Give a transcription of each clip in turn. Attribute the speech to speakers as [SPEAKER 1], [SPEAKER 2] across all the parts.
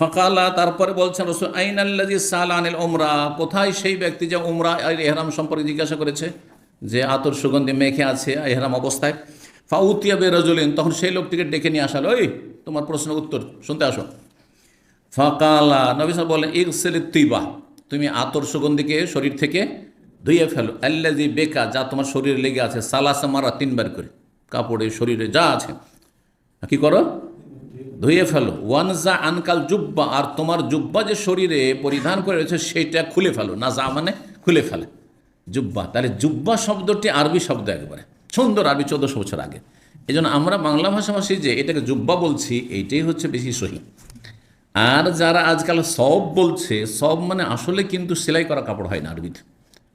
[SPEAKER 1] ফকালা, তারপরে বলছেন রসুল আইন আল্লাজি সাল আনিল ওমরা কোথায় সেই ব্যক্তি যে ওমরা এহরাম সম্পর্কে জিজ্ঞাসা করেছে? যে আতর সুগন্ধি মেখে আছে এহরাম অবস্থায়। ফাউতিয়া বে রজুলিন তখন সেই লোকটিকে ডেকে নিয়ে আসালো ওই তোমার প্রশ্নের উত্তর, শুনতে আসো। ফাকালা, নবী সাহেব বলেন ইকসেল তুইবা তুমি আতর সুগন্ধিকে শরীর থেকে ধুয়ে ফেলো। আল্লাজি বেকা, যা তোমার শরীরে লেগে আছে, সালাসা মারা তিনবার করে। কাপড়ে, শরীরে যা আছে। কি করো? ধুয়ে ফেলো। ওয়ানজা আনকাল জুব্বা, আর তোমার জুব্বা যে শরীরে পরিধান করে রয়েছে সেইটা খুলে ফেলো। না যা মানে খুলে ফেলে। জুব্বা, তাহলে জুব্বা শব্দটি আরবি শব্দ একবারে। সুন্দর আরবি চোদ্দশো বছর আগে। এই আমরা বাংলা ভাষাভাষী যে এটাকে জুব্বা বলছি, এইটাই হচ্ছে বেশি সহি। আর যারা আজকাল সব বলছে, সব মানে আসলে কিন্তু সেলাই করা কাপড় হয় না আরবিতে।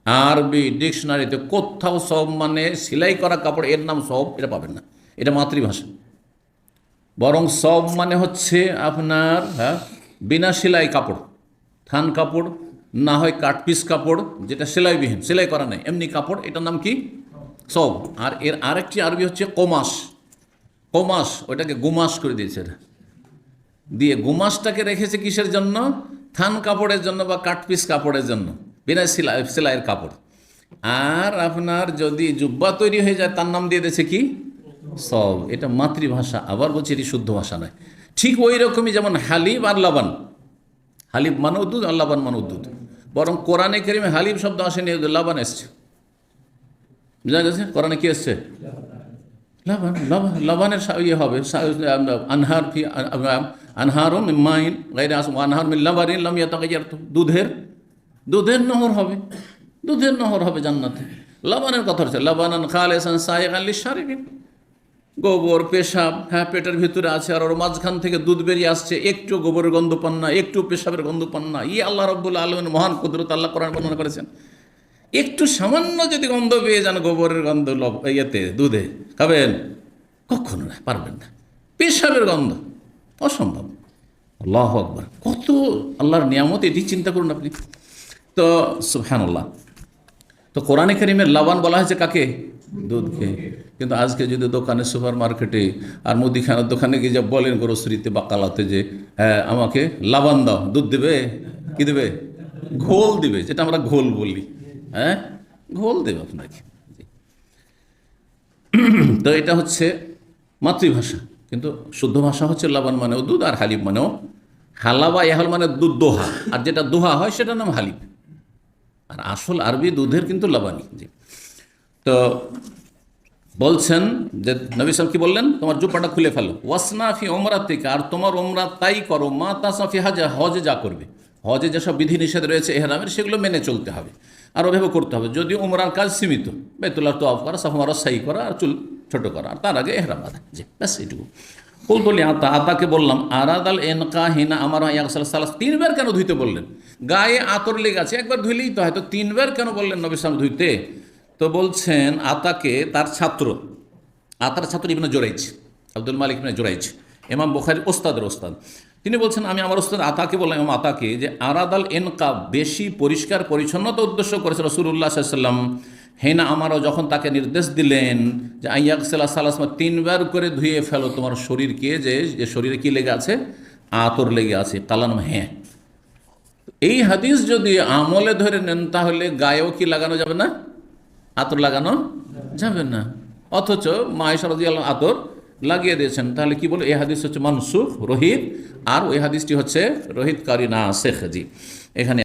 [SPEAKER 1] আরবি ডিকশনারিতে কোথাও সব মানে সেলাই করা কাপড়, এর নাম সব, এটা পাবেন না। এটা মাতৃভাষা। বরং সব মানে হচ্ছে আপনার হ্যাঁ বিনা সেলাই কাপড়। থান কাপড়, না হয় কাটপিস কাপড়, যেটা সেলাইবিহীন, সেলাই করা নেই। এমনি কাপড়, এটার নাম কি? সব। আর এর আরেকটি আরবি হচ্ছে কমাস। কমাস, ওইটাকে গুমাস করে দিয়েছে দিয়ে গুমাসটাকে রেখেছে কিসের জন্য? থান কাপড়ের জন্য বা কাটপিস কাপড়ের জন্য, বিনা সেলাই, সেলাইয়ের কাপড়। আর আপনার যদি জুব্বা তৈরি হয়ে যায়, তার নাম দিয়ে দিয়েছে কি? সব, এটা মাতৃভাষা, আবার বলছি এটি শুদ্ধ ভাষা নয়। ঠিক ওই রকমই যেমন হালিব আর লাবান। হালিব মানে উদ্দুদ আর লাবান মানে উদ্দুদ বরং কোরআনে কেরিমে হালিব শব্দ আসেনি লাবান এসছে। বুঝা গেছে? কোরআনে কি এসছে? লাবান লাবান, লাবানের ইয়ে হবে। আনহার ফি আনহারও মাইন গাইরে আস আনহার মিল লাবারিন লাম ইয়াতাগাইয়ার দুধের দুধের নহর হবে। দুধের নহর হবে জান্নাতে। লাবানের কথা হচ্ছে লাবানান খালেসান সায়েক আল্লি সারিবিন গোবর, পেশাব হ্যাঁ পেটের ভিতরে আছে আর ওর মাঝখান থেকে দুধ বেরিয়ে আসছে। একটু গোবরের গন্ধ পান না, একটু পেশাবের গন্ধ পান না। ই আল্লাহ রব্বুল আলমের মহান কুদরত আল্লাহ কোরআন বর্ণনা করেছেন। একটু সামান্য যদি গন্ধ পেয়ে যান গোবরের গন্ধ ইয়েতে, দুধে, খাবেন? কখনো না, পারবেন না। পেশাবের গন্ধ, অসম্ভব। আল্লাহ আকবর। কত আল্লাহর নিয়ামত, এটি চিন্তা করুন আপনি। তো সুফহান আল্লাহ তো কোরআনে কারিমের লাবান বলা হয়েছে কাকে? দুধকে। কিন্তু আজকে যদি দোকানে সুপার মার্কেটে আর মুদিখানার দোকানে গিয়ে যা বলেন গ্রোসরিতে বা কালাতে যে হ্যাঁ আমাকে লাবান দাও, দুধ দেবে? কি দেবে? ঘোল দিবে, যেটা আমরা ঘোল বলি। হ্যাঁ? ঘোল দেবে আপনাকে। তো এটা হচ্ছে মাতৃভাষা। কিন্তু শুদ্ধ ভাষা হচ্ছে লাবান মানেও দুধ আর হালিব মানেও হালাবা এহল মানে দুধ দোহা। আর যেটা দোহা হয়, সেটার নাম হালিব আর আসল আরবি দুধের কিন্তু লাবানি জি। তো বলছেন যে নবী সাহেব কি বললেন? তোমার জুপাটা খুলে ফেলো। ওয়াসনাফি ওমরাত থেকে আর তোমার ওমরা তাই করো, মা তাসাফি হাজা, হজে যা করবে। হজে যেসব বিধিনিষেধ রয়েছে, এহরামের, সেগুলো মেনে চলতে হবে। আর ওভাবে করতে হবে যদি ওমরার কাজ সীমিত। বেতুল্লাহ তো অফ করা সাফমার সাই করা, আর চুল ছোট করা, আর তার আগে এহরাম বাঁধা জি, ব্যাস এইটুকু। কুলতলি আতা আতাকে বললাম, আরাদাল এনকা হিনা আমার সালাস, তিনবার কেন ধুইতে বললেন? গায়ে আতর লেগে আছে একবার ধুইলেই তো হয়তো তিনবার কেন বললেন নবী সালাম ধুইতে? তো বলছেন, আতাকে তার ছাত্র, আতার ছাত্র ইবনে জোরাইজ, আব্দুল মালিক ইবনে জোরাইজ এমাম বোখারি ওস্তাদের ওস্তাদ। তিনি বলছেন, আমি আমার ওস্তাদ আতাকে বললাম এমাম আতাকে, যে আরাদাল এনকা বেশি পরিষ্কার, পরিচ্ছন্নতা উদ্দেশ্য করেছে রসুল্লাহ সাল্লাম হেনা আমারও যখন তাকে নির্দেশ দিলেন যে আইয়াকসাল্লাহ সাল্লাহ তিনবার করে ধুয়ে ফেলো তোমার শরীরকে, যে শরীরে কি লেগে আছে? আতর লেগে আছে কালান হ্যাঁ। এই হাদিস যদি আমলে ধরে নেন, তাহলে গায়েও কি লাগানো যাবে না? আতর লাগানো যাবে না। অথচ মায়েশারদি আলম আতর লাগিয়ে দিয়েছেন। তাহলে কি বলে? এই হাদিস হচ্ছে মানসুখ, রোহিত। আর ওই হাদিসটি হচ্ছে রোহিত কারিনা শেখ জি এখানে